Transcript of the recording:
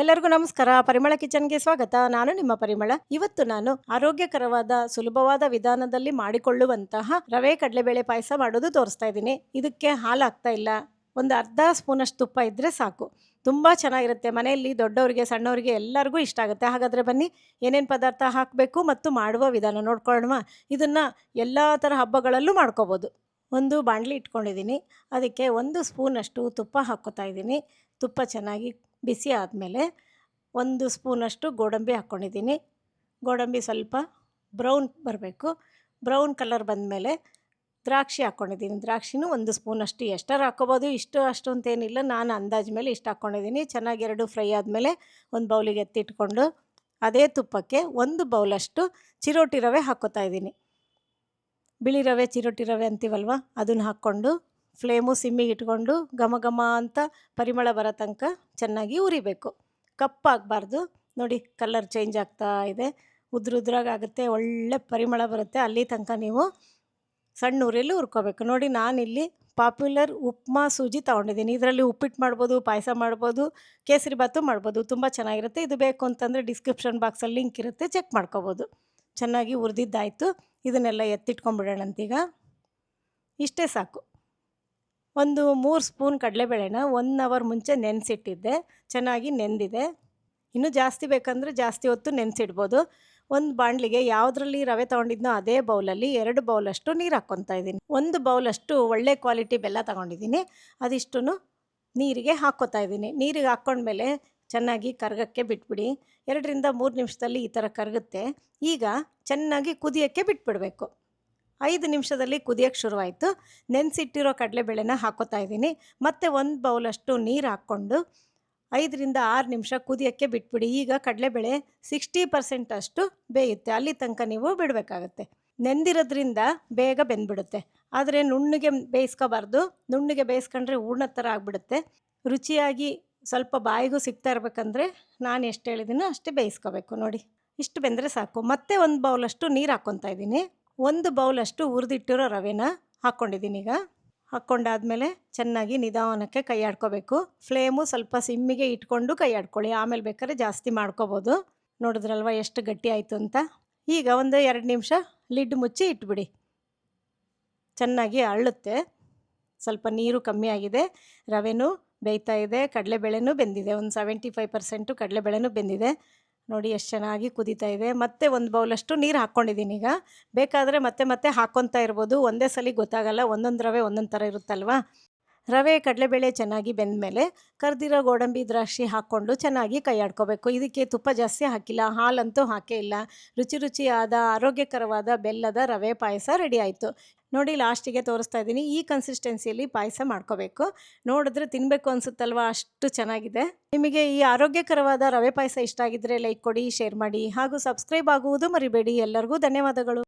ಎಲ್ಲರಿಗೂ ನಮಸ್ಕಾರ. ಪರಿಮಳ ಕಿಚನ್ಗೆ ಸ್ವಾಗತ. ನಾನು ನಿಮ್ಮ ಪರಿಮಳ. ಇವತ್ತು ನಾನು ಆರೋಗ್ಯಕರವಾದ, ಸುಲಭವಾದ ವಿಧಾನದಲ್ಲಿ ಮಾಡಿಕೊಳ್ಳುವಂತಹ ರವೆ ಕಡಲೆಬೇಳೆ ಪಾಯಸ ಮಾಡೋದು ತೋರಿಸ್ತಾ ಇದ್ದೀನಿ. ಇದಕ್ಕೆ ಹಾಲು ಆಗ್ತಾ ಇಲ್ಲ. ಒಂದು ಅರ್ಧ ಸ್ಪೂನಷ್ಟು ತುಪ್ಪ ಇದ್ದರೆ ಸಾಕು. ತುಂಬ ಚೆನ್ನಾಗಿರುತ್ತೆ. ಮನೆಯಲ್ಲಿ ದೊಡ್ಡವರಿಗೆ, ಸಣ್ಣವರಿಗೆ ಎಲ್ಲರಿಗೂ ಇಷ್ಟ ಆಗುತ್ತೆ. ಹಾಗಾದರೆ ಬನ್ನಿ, ಏನೇನು ಪದಾರ್ಥ ಹಾಕಬೇಕು ಮತ್ತು ಮಾಡುವ ವಿಧಾನ ನೋಡ್ಕೊಳ್ಳೋಣ ಇದನ್ನು ಎಲ್ಲ ಥರ ಹಬ್ಬಗಳಲ್ಲೂ ಮಾಡ್ಕೋಬೋದು. ಒಂದು ಬಾಣಲಿ ಇಟ್ಕೊಂಡಿದ್ದೀನಿ. ಅದಕ್ಕೆ ಒಂದು ಸ್ಪೂನಷ್ಟು ತುಪ್ಪ ಹಾಕ್ಕೋತಾ ಇದ್ದೀನಿ. ತುಪ್ಪ ಚೆನ್ನಾಗಿ ಬಿಸಿ ಆದಮೇಲೆ ಒಂದು ಸ್ಪೂನಷ್ಟು ಗೋಡಂಬಿ ಹಾಕ್ಕೊಂಡಿದ್ದೀನಿ. ಗೋಡಂಬಿ ಸ್ವಲ್ಪ ಬ್ರೌನ್ ಬರಬೇಕು. ಬ್ರೌನ್ ಕಲರ್ ಬಂದಮೇಲೆ ದ್ರಾಕ್ಷಿ ಹಾಕ್ಕೊಂಡಿದ್ದೀನಿ. ದ್ರಾಕ್ಷಿನೂ ಒಂದು ಸ್ಪೂನಷ್ಟು ಎಷ್ಟಾರು ಹಾಕ್ಕೋಬೋದು. ಇಷ್ಟು ಅಷ್ಟು ಅಂತೇನಿಲ್ಲ. ನಾನು ಅಂದಾಜು ಮೇಲೆ ಇಷ್ಟು ಹಾಕ್ಕೊಂಡಿದ್ದೀನಿ. ಚೆನ್ನಾಗಿ ಎರಡು ಫ್ರೈ ಆದಮೇಲೆ ಒಂದು ಬೌಲಿಗೆ ಎತ್ತಿಟ್ಕೊಂಡು ಅದೇ ತುಪ್ಪಕ್ಕೆ ಒಂದು ಬೌಲಷ್ಟು ಚಿರೋಟಿ ರವೆ ಹಾಕ್ಕೋತಾ ಇದ್ದೀನಿ. ಬಿಳಿ ರವೆ, ಚಿರೋಟಿ ರವೆ ಅಂತೀವಲ್ವ? ಅದನ್ನು ಹಾಕ್ಕೊಂಡು, ಫ್ಲೇಮು ಸಿಮ್ಮಿಗೆ ಇಟ್ಕೊಂಡು, ಘಮ ಘಮ ಅಂತ ಪರಿಮಳ ಬರೋ ತನಕ ಚೆನ್ನಾಗಿ ಉರಿಬೇಕು ಕಪ್ಪಾಗಬಾರ್ದು. ನೋಡಿ, ಕಲರ್ ಚೇಂಜ್ ಆಗ್ತಾ ಇದೆ. ಉದ್ರುದ್ರಾಗುತ್ತೆ ಒಳ್ಳೆ ಪರಿಮಳ ಬರುತ್ತೆ. ಅಲ್ಲಿ ತನಕ ನೀವು ಸಣ್ಣ ಉರಿಯಲ್ಲಿ ಹುರ್ಕೋಬೇಕು. ನೋಡಿ, ನಾನಿಲ್ಲಿ ಪಾಪ್ಯುಲರ್ ಉಪ್ಮಾ ಸೂಜಿ ತೊಗೊಂಡಿದ್ದೀನಿ. ಇದರಲ್ಲಿ ಉಪ್ಪಿಟ್ಟು ಮಾಡ್ಬೋದು, ಪಾಯಸ ಮಾಡ್ಬೋದು, ಕೇಸರಿ ಭಾತು ಮಾಡ್ಬೋದು. ತುಂಬ ಚೆನ್ನಾಗಿರುತ್ತೆ. ಇದು ಬೇಕು ಅಂತಂದರೆ ಡಿಸ್ಕ್ರಿಪ್ಷನ್ ಬಾಕ್ಸಲ್ಲಿ ಲಿಂಕ್ ಇರುತ್ತೆ. ಚೆಕ್ ಮಾಡ್ಕೋಬೋದು. ಚೆನ್ನಾಗಿ ಹುರಿದಿದ್ದಾಯಿತು, ಇದನ್ನೆಲ್ಲ ಎತ್ತಿಟ್ಕೊಂಡ್ಬಿಡೋಣಂತೀಗ ಇಷ್ಟೇ ಸಾಕು. ಒಂದು ಮೂರು ಸ್ಪೂನ್ ಕಡಲೆಬೇಳೆನ ಒನ್ ಅವರ್ ಮುಂಚೆ ನೆನೆಸಿಟ್ಟಿದ್ದೆ, ಚೆನ್ನಾಗಿ ನೆಂದಿದೆ. ಇನ್ನೂ ಜಾಸ್ತಿ ಬೇಕಂದರೆ ಜಾಸ್ತಿ ಹೊತ್ತು ನೆನೆಸಿಡ್ಬೋದು. ಒಂದು ಬಾಣಲಿಗೆ ಯಾವುದ್ರಲ್ಲಿ ರವೆ ತೊಗೊಂಡಿದ್ನೋ ಅದೇ ಬೌಲಲ್ಲಿ ಎರಡು ಬೌಲಷ್ಟು ನೀರು ಹಾಕ್ಕೊತಾ ಇದ್ದೀನಿ. ಒಂದು ಬೌಲಷ್ಟು ಒಳ್ಳೆ ಕ್ವಾಲಿಟಿ ಬೆಲ್ಲ ತೊಗೊಂಡಿದ್ದೀನಿ ಅದಿಷ್ಟು ನೀರಿಗೆ ಹಾಕ್ಕೊತಾ ಇದ್ದೀನಿ. ನೀರಿಗೆ ಹಾಕ್ಕೊಂಡ್ಮೇಲೆ ಚೆನ್ನಾಗಿ ಕರಗಕ್ಕೆ ಬಿಟ್ಬಿಡಿ. ಎರಡರಿಂದ ಮೂರು ನಿಮಿಷದಲ್ಲಿ ಈ ಥರ ಕರಗುತ್ತೆ. ಈಗ ಚೆನ್ನಾಗಿ ಕುದಿಯೋಕ್ಕೆ ಬಿಟ್ಬಿಡಬೇಕು. ಐದು ನಿಮಿಷದಲ್ಲಿ ಕುದಿಯೋಕ್ಕೆ ಶುರುವಾಯಿತು. ನೆನೆಸಿಟ್ಟಿರೋ ಕಡಲೆಬೇಳೆನ ಹಾಕೋತಾ ಇದ್ದೀನಿ. ಮತ್ತು ಒಂದು ಬೌಲಷ್ಟು ನೀರು ಹಾಕ್ಕೊಂಡು ಐದರಿಂದ ಆರು ನಿಮಿಷ ಕುದಿಯೋಕ್ಕೆ ಬಿಟ್ಬಿಡಿ. ಈಗ ಕಡಲೆಬೇಳೆ ಸಿಕ್ಸ್ಟಿ ಪರ್ಸೆಂಟ್ ಅಷ್ಟು ಬೇಯುತ್ತೆ. ಅಲ್ಲಿ ತನಕ ನೀವು ಬಿಡಬೇಕಾಗತ್ತೆ. ನೆಂದಿರೋದ್ರಿಂದ ಬೇಗ ಬೆಂದ್ಬಿಡುತ್ತೆ. ಆದರೆ ನುಣ್ಣಗೆ ಬೇಯಿಸ್ಕೋಬಾರ್ದು. ನುಣ್ಣಗೆ ಬೇಯಿಸ್ಕೊಂಡ್ರೆ ಹೂರ್ಣ ಥರ ಆಗಿಬಿಡುತ್ತೆ. ರುಚಿಯಾಗಿ ಸ್ವಲ್ಪ ಬಾಯಿಗೂ ಸಿಗ್ತಾ ಇರಬೇಕಂದ್ರೆ ನಾನು ಎಷ್ಟು ಹೇಳಿದ್ದೀನೋ ಅಷ್ಟೇ ಬೇಯಿಸ್ಕೋಬೇಕು ನೋಡಿ. ಇಷ್ಟು ಬೆಂದರೆ ಸಾಕು. ಮತ್ತೆ ಒಂದು ಬೌಲಷ್ಟು ನೀರು ಹಾಕ್ಕೊತಾ ಇದ್ದೀನಿ. ಒಂದು ಬೌಲಷ್ಟು ಹುರಿದಿಟ್ಟಿರೋ ರವೆನ ಹಾಕ್ಕೊಂಡಿದ್ದೀನಿ ಈಗ. ಹಾಕ್ಕೊಂಡಾದಮೇಲೆ ಚೆನ್ನಾಗಿ ನಿಧಾನಕ್ಕೆ ಕೈ ಆಡ್ಕೋಬೇಕು ಫ್ಲೇಮು ಸ್ವಲ್ಪ ಸಿಮ್ಮಿಗೆ ಇಟ್ಕೊಂಡು ಕೈ ಆಡ್ಕೊಳ್ಳಿ ಆಮೇಲೆ ಬೇಕಾದ್ರೆ ಜಾಸ್ತಿ ಮಾಡ್ಕೋಬೋದು. ನೋಡಿದ್ರಲ್ವ ಎಷ್ಟು ಗಟ್ಟಿ ಆಯಿತು ಅಂತ. ಈಗ ಒಂದು ಎರಡು ನಿಮಿಷ ಲಿಡ್ ಮುಚ್ಚಿ ಇಟ್ಬಿಡಿ. ಚೆನ್ನಾಗಿ ಅರಳುತ್ತೆ ಸ್ವಲ್ಪ ನೀರು ಕಮ್ಮಿ ಆಗಿದೆ. ರವೆನೂ ಬೇಯ್ತಾ ಇದೆ, ಕಡಲೆಬೇಳೆನೂ ಬೆಂದಿದೆ. ಒಂದು ಸೆವೆಂಟಿ ಫೈವ್ ಪರ್ಸೆಂಟು ಕಡಲೆಬೇಳೆನೂ ಬೆಂದಿದೆ. ನೋಡಿ ಎಷ್ಟು ಚೆನ್ನಾಗಿ ಕುದೀತಾ ಇದೆ. ಮತ್ತೆ ಒಂದು ಬೌಲಷ್ಟು ನೀರು ಹಾಕ್ಕೊಂಡಿದ್ದೀನಿ ಈಗ. ಬೇಕಾದರೆ ಮತ್ತೆ ಮತ್ತೆ ಹಾಕ್ಕೊತಾ ಇರ್ಬೋದು. ಒಂದೇ ಸಲ ಗೊತ್ತಾಗಲ್ಲ, ಒಂದೊಂದು ರವೆ ಒಂದೊಂದು ಥರ ಇರುತ್ತಲ್ವ? ರವೆ, ಕಡಲೆಬೇಳೆ ಚೆನ್ನಾಗಿ ಬೆಂದ ಮೇಲೆ ಕರ್ದಿರೋ ಗೋಡಂಬಿ, ದ್ರಾಕ್ಷಿ ಹಾಕ್ಕೊಂಡು ಚೆನ್ನಾಗಿ ಕೈ ಆಡ್ಕೋಬೇಕು ಇದಕ್ಕೆ ತುಪ್ಪ ಜಾಸ್ತಿ ಹಾಕಿಲ್ಲ, ಹಾಲಂತೂ ಹಾಕೇ ಇಲ್ಲ. ರುಚಿ ರುಚಿಯಾದ, ಆರೋಗ್ಯಕರವಾದ ಬೆಲ್ಲದ ರವೆ ಪಾಯಸ ರೆಡಿ ಆಯಿತು. ನೋಡಿ ಲಾಸ್ಟಿಗೆ ತೋರಿಸ್ತಾ ಇದ್ದೀನಿ. ಈ ಕನ್ಸಿಸ್ಟೆನ್ಸಿಯಲ್ಲಿ ಪಾಯಸ ಮಾಡ್ಕೋಬೇಕು. ನೋಡಿದ್ರೆ ತಿನ್ನಬೇಕು ಅನಿಸುತ್ತಲ್ವ? ಅಷ್ಟು ಚೆನ್ನಾಗಿದೆ. ನಿಮಗೆ ಈ ಆರೋಗ್ಯಕರವಾದ ರವೆ ಪಾಯಸ ಇಷ್ಟ ಆಗಿದ್ದರೆ ಲೈಕ್ ಕೊಡಿ ಶೇರ್ ಮಾಡಿ ಹಾಗೂ ಸಬ್ಸ್ಕ್ರೈಬ್ ಆಗುವುದು ಮರಿಬೇಡಿ. ಎಲ್ಲರಿಗೂ ಧನ್ಯವಾದಗಳು.